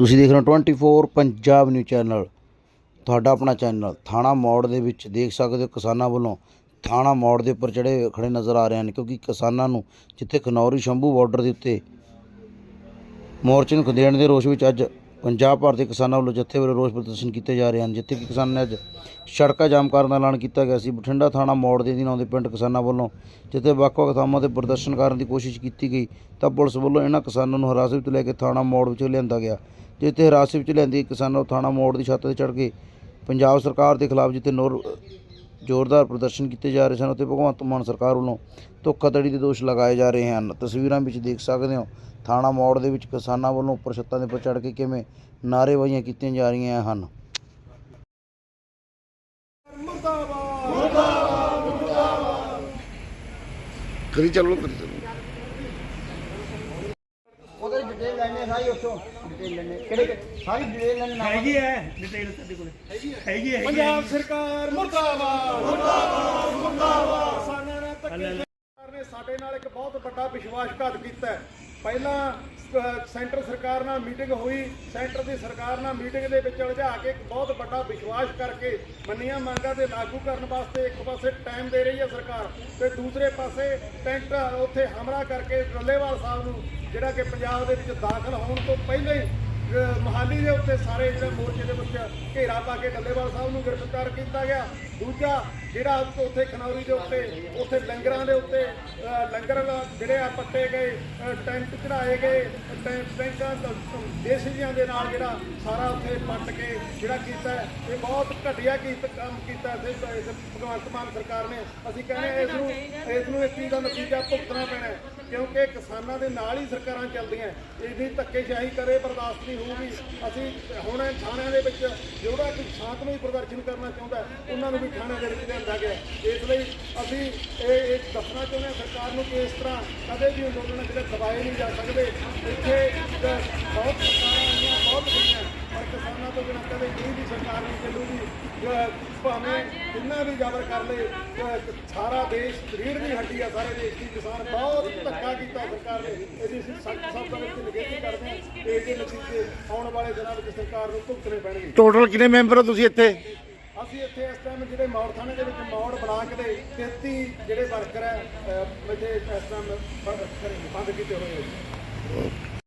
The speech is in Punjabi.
ਤੁਸੀਂ ਦੇਖ ਰਹੇ ਹੋ 24 ਪੰਜਾਬ ਨਿਊਜ਼ ਚੈਨਲ ਤੁਹਾਡਾ ਆਪਣਾ ਚੈਨਲ ਥਾਣਾ ਮੋੜ ਦੇ ਵਿੱਚ ਦੇਖ ਸਕਦੇ ਹੋ ਕਿਸਾਨਾਂ ਵੱਲੋਂ ਥਾਣਾ ਮੋੜ ਦੇ ਉੱਪਰ ਚੜੇ ਖੜੇ ਨਜ਼ਰ ਆ ਰਹੇ ਹਨ ਕਿਉਂਕਿ ਕਿਸਾਨਾਂ ਨੂੰ ਜਿੱਥੇ ਖਨੌਰੀ ਸ਼ੰਭੂ ਬਾਰਡਰ ਦੇ ਉੱਤੇ ਮੋਰਚੇ ਨੂੰ ਖਦੇਣ ਦੇ ਰੋਸ ਵਿੱਚ ਅੱਜ ਪੰਜਾਬ ਭਰ ਦੇ ਕਿਸਾਨਾਂ ਵੱਲੋਂ ਜੱਥੇ ਵੱਲੋਂ ਰੋਸ ਪ੍ਰਦਰਸ਼ਨ ਕੀਤੇ ਜਾ ਰਹੇ ਹਨ, ਜਿੱਥੇ ਕਿ ਕਿਸਾਨਾਂ ਨੇ ਅੱਜ ਸੜਕਾਂ ਜਾਮ ਕਰਨ ਦਾ ਐਲਾਨ ਕੀਤਾ ਗਿਆ ਸੀ। ਬਠਿੰਡਾ ਥਾਣਾ ਮੋੜ ਦੇ ਅਧੀਨ ਆਉਂਦੇ ਪਿੰਡ ਕਿਸਾਨਾਂ ਵੱਲੋਂ, ਜਿੱਥੇ ਵੱਖ-ਵੱਖ ਥਾਵਾਂ ਤੇ ਪ੍ਰਦਰਸ਼ਨ ਕਰਨ ਦੀ ਕੋਸ਼ਿਸ਼ ਕੀਤੀ ਗਈ, ਤਾਂ ਪੁਲਿਸ ਵੱਲੋਂ ਇਹਨਾਂ ਕਿਸਾਨਾਂ ਨੂੰ ਹਿਰਾਸਤ ਵਿੱਚ ਲੈ ਕੇ ਥਾਣਾ ਮੋੜ ਵਿੱਚ ਲਿਆਂਦਾ ਗਿਆ। ਜਿੱਥੇ ਹਿਰਾਸਤ ਵਿੱਚ ਲਿਆਂਦੀ ਕਿਸਾਨਾਂ ਨੂੰ ਥਾਣਾ ਮੋੜ ਦੀ ਛੱਤ ਤੇ ਚੜ੍ਹ ਕੇ ਪੰਜਾਬ ਸਰਕਾਰ ਦੇ ਖਿਲਾਫ ਜਿੱਥੇ ਨੋਰ ਜ਼ੋਰਦਾਰ ਪ੍ਰਦਰਸ਼ਨ ਕੀਤੇ ਜਾ ਰਹੇ ਸਨ ਅਤੇ ਭਗਵੰਤ ਮਾਨ ਸਰਕਾਰ ਵੱਲੋਂ ਧੋਖਾਧੜੀ ਦੇ ਦੋਸ਼ ਲਗਾਏ ਜਾ ਰਹੇ ਹਨ। ਤਸਵੀਰਾਂ ਵਿੱਚ ਦੇਖ ਸਕਦੇ ਹੋ ਥਾਣਾ ਮੋੜ ਦੇ ਵਿੱਚ ਕਿਸਾਨਾਂ ਵੱਲੋਂ ਉੱਪਰ ਛੱਤਾਂ ਦੇ ਉੱਪਰ ਚੜ੍ਹ ਕੇ ਕਿਵੇਂ ਨਾਅਰੇਬਾਜ਼ੀਆਂ ਕੀਤੀਆਂ ਜਾ ਰਹੀਆਂ ਹਨ। ਕਰੀ ਚੱਲੋ ਕਰੀ ਚੱਲੋ। ਉਹਦੇ ਡਿਟੇਲ ਲੈਣੇ ਸਾਰੀ ਉੱਥੋਂ। ਡਿਟੇਲ ਲੈਣੇ ਕਿਹੜੇ ਕਿਹੜੇ- ਸਾਰੀ ਡਿਟੇਲ ਲੈਣੇ ਨਾਲ ਹੈਗੀ ਹੈ ਡਿਟੇਲ ਸਾਡੇ ਕੋਲ। ਹੈਗੀ ਹੈ। ਹੈਗੀ ਹੈ ਪੰਜਾਬ ਸਰਕਾਰ ਮੁਰਦਾਬਾਦ। ਮੁਰਦਾਬਾਦ ਮੁਰਦਾਬਾਦ। ਕਿਸਾਨਾਂ ਨੇ ਧੱਕੇ ਸਰਕਾਰ ਨੇ ਸਾਡੇ ਨਾਲ ਇੱਕ ਬਹੁਤ ਵੱਡਾ ਵਿਸ਼ਵਾਸਘਾਤ ਕੀਤਾ ਪਹਿਲਾਂ ਸੈਂਟਰ ਸਰਕਾਰ ਨਾਲ ਮੀਟਿੰਗ ਹੋਈ। ਸੈਂਟਰ ਦੀ ਸਰਕਾਰ ਨਾਲ ਮੀਟਿੰਗ ਦੇ ਵਿੱਚ ਉਲਝਾ ਕੇ ਇੱਕ ਬਹੁਤ ਵੱਡਾ ਵਿਸ਼ਵਾਸ ਕਰਕੇ ਮੰਨੀਆਂ ਮੰਗਾਂ ਤੇ ਲਾਗੂ ਕਰਨ ਵਾਸਤੇ ਇੱਕ ਪਾਸੇ ਟਾਈਮ ਦੇ ਰਹੀ ਹੈ ਸਰਕਾਰ ਤੇ ਦੂਸਰੇ ਪਾਸੇ ਟੈਂਟ ਉੱਥੇ ਹਮਲਾ ਕਰਕੇ ਡੱਲੇਵਾਲ ਸਾਹਿਬ ਨੂੰ ਜਿਹੜਾ ਕਿ ਪੰਜਾਬ ਦੇ ਵਿੱਚ ਦਾਖਲ ਹੋਣ ਤੋਂ ਪਹਿਲਾਂ ਹੀ ਮਹਾਲੀ ਦੇ ਉੱਤੇ ਸਾਰੇ ਜਿਹੜੇ ਮੋਰਚੇ ਦੇ ਵਿੱਚ ਘੇਰਾ ਪਾ ਕੇ ਡੱਲੇਵਾਲ ਸਾਹਿਬ ਨੂੰ ਗ੍ਰਿਫਤਾਰ ਕੀਤਾ ਗਿਆ। ਦੂਜਾ ਜਿਹੜਾ ਉੱਥੇ ਖਨੌਰੀ ਦੇ ਉੱਤੇ, ਉੱਥੇ ਲੰਗਰਾਂ ਦੇ ਉੱਤੇ ਲੰਗਰ ਜਿਹੜੇ ਆ ਪੱਟੇ ਗਏ ਟੈਂਟ ਚੜਾਏ ਗਏ, ਟੈਂ- ਟੈਂਕਾਂ ਦੇਸੀਆਂ ਦੇ ਨਾਲ ਜਿਹੜਾ ਸਾਰਾ ਉੱਥੇ ਪੱਟ ਕੇ ਜਿਹੜਾ ਕੀਤਾ ਇਹ ਬਹੁਤ ਘਟੀਆ ਕੀਤਾ, ਕੰਮ ਕੀਤਾ ਤੇ ਇਸ ਭਗਵੰਤ ਮਾਨ ਸਰਕਾਰ ਨੇ। ਅਸੀਂ ਕਹਿੰਦੇ ਹਾਂ ਇਸ ਨੂੰ ਇਸ ਨੂੰ ਇਸ ਚੀਜ਼ ਦਾ ਨਤੀਜਾ ਭੁਗਤਣਾ ਪੈਣਾ ਕਿਉਂਕਿ ਕਿਸਾਨਾਂ ਦੇ ਨਾਲ ਹੀ ਸਰਕਾਰਾਂ ਚੱਲਦੀਆਂ। ਇੰਨੀ ਧੱਕੇਸ਼ਾਹੀ ਕਰੇ, ਬਰਦਾਸ਼ਤ ਨਹੀਂ ਹੋਊਗੀ। ਅਸੀਂ ਹੁਣ ਥਾਣਿਆਂ ਦੇ ਵਿੱਚ ਜਿਹੜਾ ਕੋਈ ਸ਼ਾਂਤਮਈ ਪ੍ਰਦਰਸ਼ਨ ਕਰਨਾ ਚਾਹੁੰਦਾ, ਉਹਨਾਂ ਨੂੰ ਵੀ ਥਾਣਿਆਂ ਦੇ ਵਿੱਚ ਲਿਆਂਦਾ ਗਿਆ। ਇਸ ਲਈ ਅਸੀਂ ਇਹ ਇਹ ਦੱਸਣਾ ਚਾਹੁੰਦੇ ਹਾਂ ਸਰਕਾਰ ਨੂੰ ਕਿ ਇਸ ਤਰ੍ਹਾਂ ਕਦੇ ਵੀ ਅੰਦੋਲਨ ਜਿਹੜੇ ਦਬਾਏ ਨਹੀਂ ਜਾ ਸਕਦੇ। ਇੱਥੇ ਬਹੁਤ ਸਰਕਾਰਾਂ ਆਈਆਂ ਬਹੁਤ ਗਈਆਂ ਪਰ ਕਿਸਾਨਾਂ ਤੋਂ ਬਿਨਾਂ ਕਦੇ ਕੋਈ ਵੀ ਸਰਕਾਰ ਨਹੀਂ ਚੱਲੂਗੀ। ਭਾਵੇਂ ਕਿੰਨਾ ਵੀ ਜ਼ਬਰ ਕਰ ਲੇ ਸਾਰਾ ਦੇਸ਼ ਰੀੜ ਦੀ ਹੱਡੀ ਆ ਸਾਰੇ ਦੇਸ਼ ਦੀ। ਕਿਸਾਨ ਬਹੁਤ ਧੱਕਾ ਕੀਤਾ ਸਰਕਾਰ ਨੇ ਇਹਦੀ ਅਸੀਂ ਸਖਤ ਸ਼ਬਦਾਂ ਵਿੱਚ ਨਿਖੇਧੀ ਕਰਦੇ ਹਾਂ। ਤੇ ਇਹਦੇ ਨਤੀਜੇ ਆਉਣ ਵਾਲੇ ਦਿਨਾਂ ਵਿੱਚ ਸਰਕਾਰ ਨੂੰ ਭੁਗਤਣੇ ਪੈਣਗੇ। ਟੋਟਲ ਕਿੰਨੇ ਮੈਂਬਰ ਹੋ ਤੁਸੀਂ ਇੱਥੇ? ਅਸੀਂ ਇੱਥੇ ਇਸ ਟਾਈਮ ਜਿਹੜੇ ਮੌੜ ਥਾਣੇ ਦੇ ਵਿੱਚ ਮੌੜ ਬਲਾਕ ਦੇ 33 ਜਿਹੜੇ ਵਰਕਰ ਹੈ ਇੱਥੇ ਇਸ ਟਾਈਮ ਬੰਦ ਕੀਤੇ ਹੋਏ ਹੈ